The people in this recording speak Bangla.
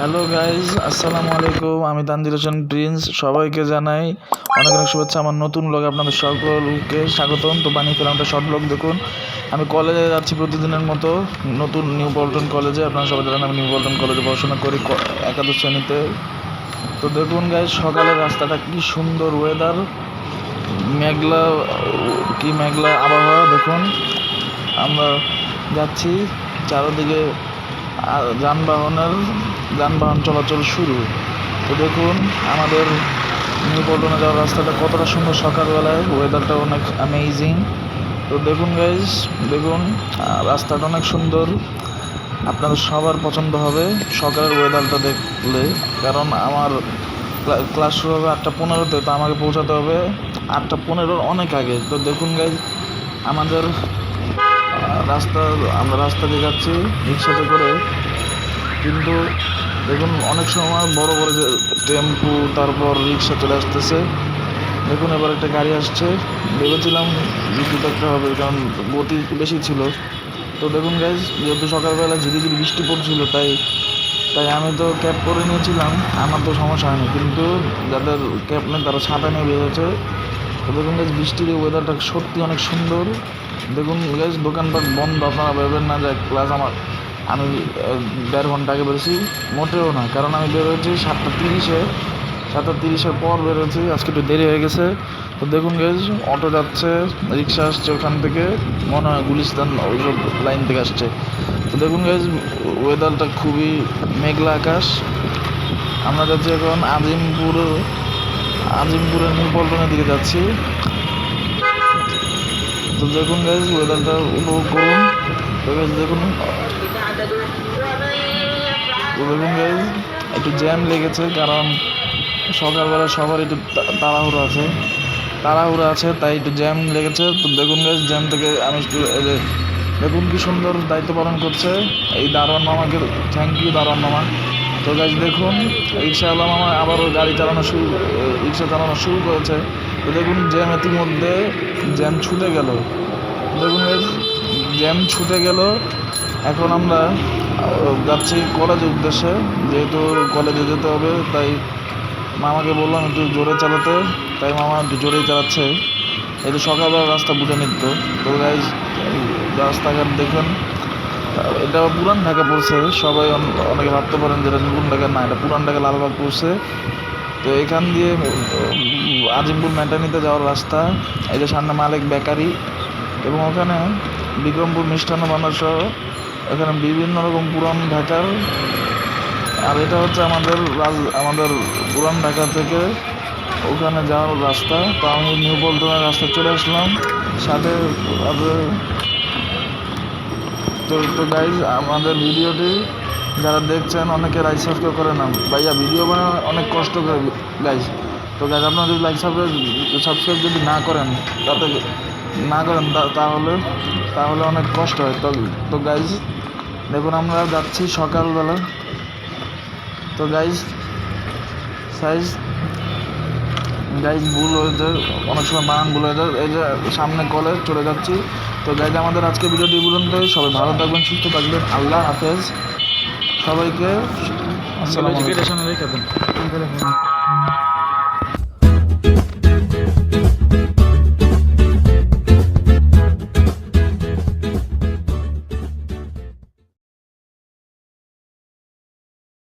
হ্যালো গাইজ আসসালামু আলাইকুম আমি তানজির হোসেন প্রিন্স। সবাইকে জানাই অনেক অনেক শুভেচ্ছা। আমার নতুন ব্লগে আপনাদের সকলকে স্বাগতম। তো বানিয়ে ফেলাম একটা শর্ট ব্লগ দেখুন, আমি কলেজে যাচ্ছি প্রতিদিনের মতো। নতুন নিউ পল্টন কলেজে আপনারা সবাই জানেন, আমি নিউ পল্টন কলেজে পড়াশোনা করি একাদশ শ্রেণীতে। তো দেখুন গাইজ সকালের রাস্তাটা কি সুন্দর ওয়েদার মেঘলা, কি মেঘলা আবহাওয়া। দেখুন, আমরা যাচ্ছি চারদিকে যানবাহনের, যানবাহন চলাচল শুরু। তো দেখুন, আমাদের নিউ পল্টনে যাওয়ার রাস্তাটা কতটা সুন্দর সকালবেলায় ওয়েদারটা অনেক অ্যামেজিং তো দেখুন গাইজ দেখুন রাস্তাটা অনেক সুন্দর। আপনাদের সবার পছন্দ হবে সকালের ওয়েদারটা দেখলে। কারণ আমার ক্লাস শুরু হবে আটটা পনেরোতে, তো আমাকে পৌঁছাতে হবে আটটা পনেরোর অনেক আগে। তো দেখুন গাইজ আমাদের রাস্তা, আমরা রাস্তা দিয়ে যাচ্ছি, রিক্সাতে করে। কিন্তু দেখুন, অনেক সময় বড় বড় যে টেম্পু, তারপর রিক্সা চলে আসতেছে। দেখুন, এবার একটা গাড়ি আসছে। ভেবেছিলাম বিদ্যুৎ একটা হবে, কারণ গতি বেশি ছিল। তো দেখুন গাইজ যেহেতু সকালবেলা ঝিরিঝিরি বৃষ্টি পড়ছিল, তাই তাই আমি তো ক্যাব করে নিয়েছিলাম। আমার তো সমস্যা হয়নি। কিন্তু যাদের ক্যাব নেই, তারা ছাতা নিয়ে বেরোচ্ছে তো দেখুন গাইজ বৃষ্টির ওয়েদারটা সত্যি অনেক সুন্দর। দেখুন গাইজ দোকানপাট বন্ধ, আপনারা ভেবেন না যে ক্লাস আমার, আমি দেড় ঘণ্টা আগে বেরোছি মোটেও না, কারণ আমি বেরোচ্ছি সাতটা তিরিশে। সাতটা তিরিশের পর বেরোচ্ছি, আজকে একটু দেরি হয়ে গেছে। তো দেখুন গেজ অটো যাচ্ছে, রিক্সা আসছে ওখান থেকে, মনে হয় গুলিস্তান, ওইসব লাইন থেকে আসছে। তো দেখুন গেজ ওয়েদারটা খুবই মেঘলা আকাশ। আমরা যাচ্ছি এখন আজিমপুর আজিমপুরের নিউ পল্টনের দিকে যাচ্ছি। তো দেখুন গাইজ ওয়েদারটা উপভোগ করুন। তো গাইজ দেখুন। তো দেখুন গাইজ একটু জ্যাম লেগেছে কারণ সকালবেলা সবার একটু তাড়াহুড়ো আছে। তাড়াহুড়ো আছে, তাই একটু জ্যাম লেগেছে। তো দেখুন গাইজ জ্যাম থেকে আমি একটু দেখুন কি সুন্দর দায়িত্ব পালন করছে। এই দারোয়ান মামাকে থ্যাংক ইউ দারোয়ান মামা। তো গাইজ দেখুন রিক্সাওয়ালা মামা আবারও গাড়ি চালানো শুরু রিক্সা চালানো শুরু করেছে। তো দেখুন, জ্যাম ইতিমধ্যে জ্যাম ছুটে গেল। দেখুন জ্যাম ছুটে গেল। এখন আমরা যাচ্ছি কলেজের উদ্দেশ্যে। যেহেতু কলেজে যেতে হবে, তাই মামাকে বললাম একটু জোরে চালাতে। তাই মামা একটু জোরেই চালাচ্ছে। এই তো সকালবেলা রাস্তা বুঝে নিত। তো গাইজ রাস্তাঘাট দেখুন। এটা পুরান ঢাকা পড়ছে, সবাই অনেকে ভাবতে পারেন যেটা নতুন ঢাকা। না, এটা পুরান ঢাকা লালবাগ পড়ছে। তো এখান দিয়ে আজিমপুর মেটানিতে যাওয়ার রাস্তা, এই যে সামনে মালিক বেকারি এবং ওখানে বিক্রমপুর মিষ্টান্ন ভাণ্ডার সহ এখানে বিভিন্ন রকম পুরান ঢাকার। আর এটা হচ্ছে আমাদের রাজ, আমাদের পুরান ঢাকা থেকে ওখানে যাওয়ার রাস্তা। তো আমি নিউ পল্টনের রাস্তা চলে আসলাম। সাথে তো তো গাইজ আমাদের ভিডিওটি যারা দেখছেন অনেকে লাইক সাবস্ক্রাইব করে না ভাইয়া, ভিডিও বানানো অনেক কষ্ট করে গাইজ তো গাইজ আপনারা যদি লাইক সাবস্ক্রাইব সাবস্ক্রাইব যদি না করেন, তাতে না করেন তাহলে তাহলে অনেক কষ্ট হয়। তো তো গাইজ দেখুন, আমরা যাচ্ছি সকালবেলা। তো গাইজ সাইজ গাইজ ভুল ওদের অনেক সময় বানান ভুল হয়ে যায় এই যে সামনে কলে চলে যাচ্ছি। তো গাইজ আমাদের আজকে ভিডিওটি পর্যন্ত সবাই ভালো থাকবেন সুস্থ থাকবেন। আল্লাহ হাফেজ। সবাইকে আসসালামু রেখে দেন।